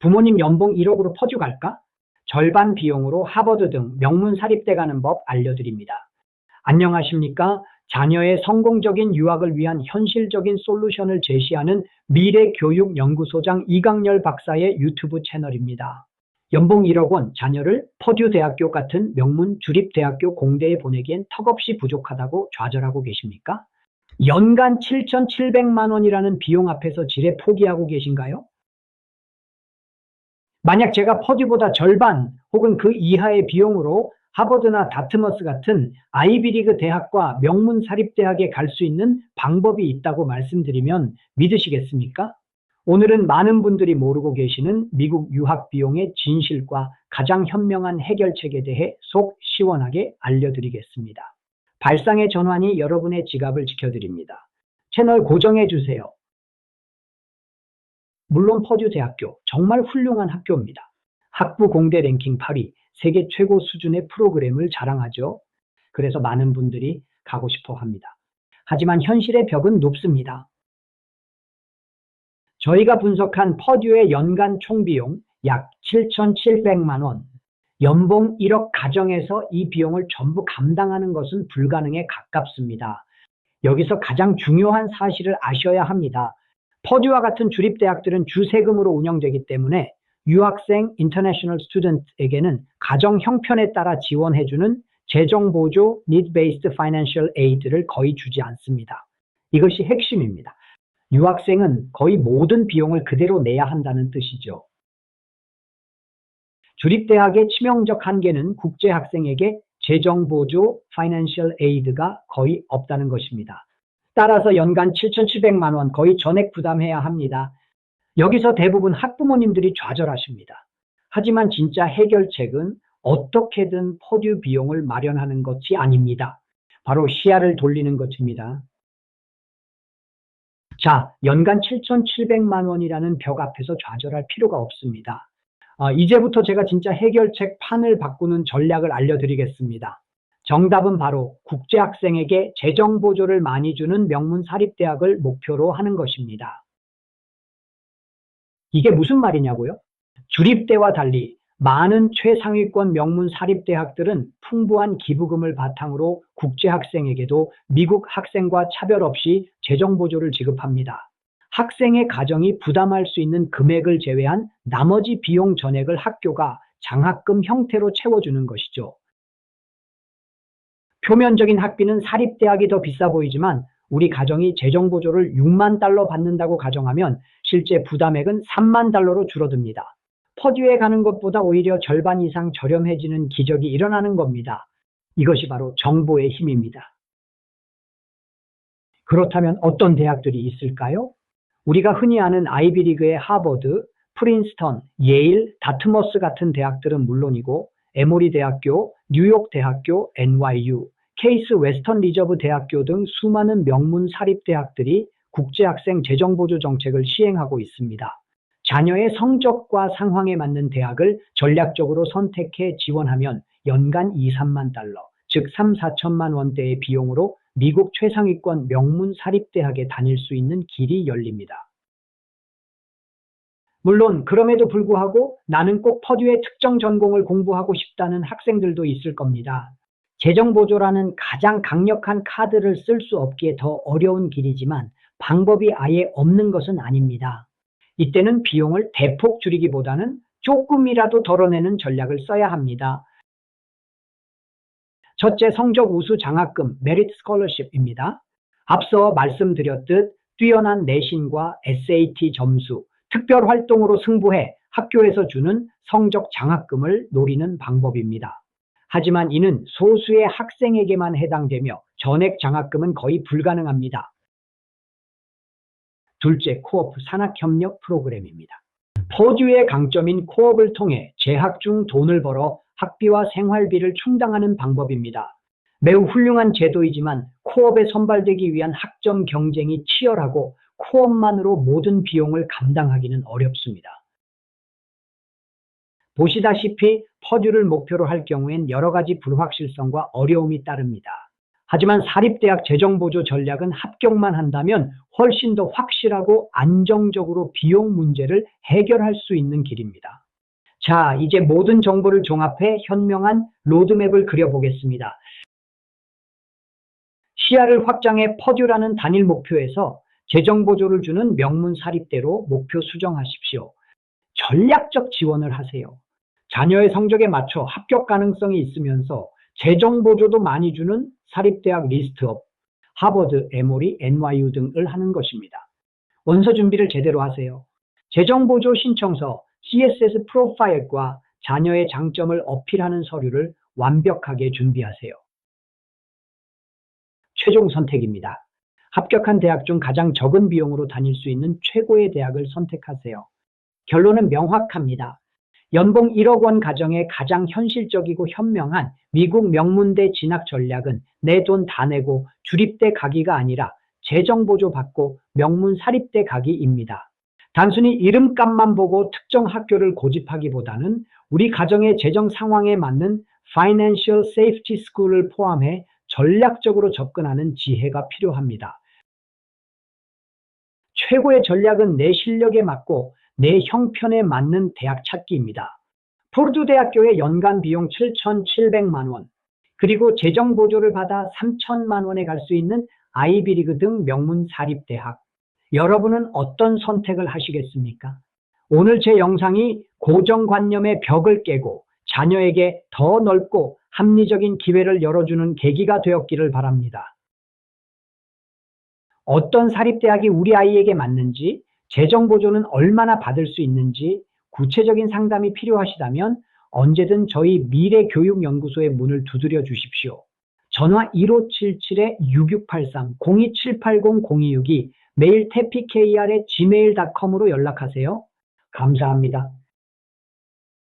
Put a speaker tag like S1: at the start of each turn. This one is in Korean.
S1: 부모님 연봉 1억으로 퍼주 갈까? 절반 비용으로 하버드 등 명문 사립대 가는 법 알려드립니다. 안녕하십니까? 자녀의 성공적인 유학을 위한 현실적인 솔루션을 제시하는 미래교육연구소장 이강렬 박사의 유튜브 채널입니다. 연봉 1억 원 자녀를 퍼듀 대학교 같은 명문 주립 대학교 공대에 보내기엔 턱없이 부족하다고 좌절하고 계십니까? 연간 7,700만 원이라는 비용 앞에서 지레 포기하고 계신가요? 만약 제가 퍼듀보다 절반 혹은 그 이하의 비용으로 하버드나 다트머스 같은 아이비리그 대학과 명문 사립대학에 갈 수 있는 방법이 있다고 말씀드리면 믿으시겠습니까? 오늘은 많은 분들이 모르고 계시는 미국 유학 비용의 진실과 가장 현명한 해결책에 대해 속 시원하게 알려드리겠습니다. 발상의 전환이 여러분의 지갑을 지켜드립니다. 채널 고정해 주세요. 물론 퍼듀 대학교 정말 훌륭한 학교입니다. 학부 공대 랭킹 8위, 세계 최고 수준의 프로그램을 자랑하죠. 그래서 많은 분들이 가고 싶어 합니다. 하지만 현실의 벽은 높습니다. 저희가 분석한 퍼듀의 연간 총비용 약 7,700만 원, 연봉 1억 가정에서 이 비용을 전부 감당하는 것은 불가능에 가깝습니다. 여기서 가장 중요한 사실을 아셔야 합니다. 퍼듀와 같은 주립대학들은 주세금으로 운영되기 때문에 유학생 인터내셔널 스튜던트에게는 가정 형편에 따라 지원해주는 재정보조 Need-Based Financial Aid를 거의 주지 않습니다. 이것이 핵심입니다. 유학생은 거의 모든 비용을 그대로 내야 한다는 뜻이죠. 주립대학의 치명적 한계는 국제학생에게 재정보조 Financial Aid가 거의 없다는 것입니다. 따라서 연간 7,700만 원 거의 전액 부담해야 합니다. 여기서 대부분 학부모님들이 좌절하십니다. 하지만 진짜 해결책은 어떻게든 퍼듀 비용을 마련하는 것이 아닙니다. 바로 시야를 돌리는 것입니다. 자, 연간 7,700만 원이라는 벽 앞에서 좌절할 필요가 없습니다. 어, 이제부터 제가 진짜 해결책 판을 바꾸는 전략을 알려드리겠습니다. 정답은 바로 국제학생에게 재정 보조를 많이 주는 명문 사립대학을 목표로 하는 것입니다. 이게 무슨 말이냐고요? 주립대와 달리 많은 최상위권 명문 사립대학들은 풍부한 기부금을 바탕으로 국제학생에게도 미국 학생과 차별 없이 재정보조를 지급합니다. 학생의 가정이 부담할 수 있는 금액을 제외한 나머지 비용 전액을 학교가 장학금 형태로 채워주는 것이죠. 표면적인 학비는 사립대학이 더 비싸 보이지만 우리 가정이 재정 보조를 6만 달러 받는다고 가정하면 실제 부담액은 3만 달러로 줄어듭니다. 퍼듀에 가는 것보다 오히려 절반 이상 저렴해지는 기적이 일어나는 겁니다. 이것이 바로 정보의 힘입니다. 그렇다면 어떤 대학들이 있을까요? 우리가 흔히 아는 아이비리그의 하버드, 프린스턴, 예일, 다트머스 같은 대학들은 물론이고 에모리 대학교, 뉴욕 대학교, NYU, 케이스 웨스턴 리저브 대학교 등 수많은 명문 사립 대학들이 국제학생 재정보조 정책을 시행하고 있습니다. 자녀의 성적과 상황에 맞는 대학을 전략적으로 선택해 지원하면 연간 2, 3만 달러, 즉 3, 4천만 원대의 비용으로 미국 최상위권 명문 사립대학에 다닐 수 있는 길이 열립니다. 물론 그럼에도 불구하고 나는 꼭 퍼듀의 특정 전공을 공부하고 싶다는 학생들도 있을 겁니다. 재정보조라는 가장 강력한 카드를 쓸 수 없기에 더 어려운 길이지만 방법이 아예 없는 것은 아닙니다. 이때는 비용을 대폭 줄이기보다는 조금이라도 덜어내는 전략을 써야 합니다. 첫째 성적 우수 장학금 메리트 스콜러십입니다. 앞서 말씀드렸듯 뛰어난 내신과 SAT 점수, 특별 활동으로 승부해 학교에서 주는 성적 장학금을 노리는 방법입니다. 하지만 이는 소수의 학생에게만 해당되며 전액 장학금은 거의 불가능합니다. 둘째, 코업 산학협력 프로그램입니다. 퍼듀의 강점인 코업을 통해 재학 중 돈을 벌어 학비와 생활비를 충당하는 방법입니다. 매우 훌륭한 제도이지만 코업에 선발되기 위한 학점 경쟁이 치열하고 코업만으로 모든 비용을 감당하기는 어렵습니다. 보시다시피 퍼듀를 목표로 할 경우엔 여러 가지 불확실성과 어려움이 따릅니다. 하지만 사립대학 재정보조 전략은 합격만 한다면 훨씬 더 확실하고 안정적으로 비용 문제를 해결할 수 있는 길입니다. 자, 이제 모든 정보를 종합해 현명한 로드맵을 그려보겠습니다. 시야를 확장해 퍼듀라는 단일 목표에서 재정 보조를 주는 명문 사립대로 목표 수정하십시오. 전략적 지원을 하세요. 자녀의 성적에 맞춰 합격 가능성이 있으면서 재정 보조도 많이 주는 사립대학 리스트업, 하버드, 에모리, NYU 등을 하는 것입니다. 원서 준비를 제대로 하세요. 재정 보조 신청서, CSS 프로파일과 자녀의 장점을 어필하는 서류를 완벽하게 준비하세요. 최종 선택입니다. 합격한 대학 중 가장 적은 비용으로 다닐 수 있는 최고의 대학을 선택하세요. 결론은 명확합니다. 연봉 1억 원 가정의 가장 현실적이고 현명한 미국 명문대 진학 전략은 내 돈 다 내고 주립대 가기가 아니라 재정보조 받고 명문 사립대 가기입니다. 단순히 이름값만 보고 특정 학교를 고집하기보다는 우리 가정의 재정 상황에 맞는 Financial Safety School을 포함해 전략적으로 접근하는 지혜가 필요합니다. 최고의 전략은 내 실력에 맞고 내 형편에 맞는 대학 찾기입니다. 포르두 대학교의 연간 비용 7,700만 원, 그리고 재정 보조를 받아 3천만 원에 갈 수 있는 아이비리그 등 명문 사립 대학. 여러분은 어떤 선택을 하시겠습니까? 오늘 제 영상이 고정관념의 벽을 깨고 자녀에게 더 넓고 합리적인 기회를 열어주는 계기가 되었기를 바랍니다. 어떤 사립대학이 우리 아이에게 맞는지, 재정 보조는 얼마나 받을 수 있는지 구체적인 상담이 필요하시다면 언제든 저희 미래교육연구소의 문을 두드려 주십시오. 전화 1577-6683, 02-780-0262, 메일 태피kr의 gmail.com으로 연락하세요. 감사합니다.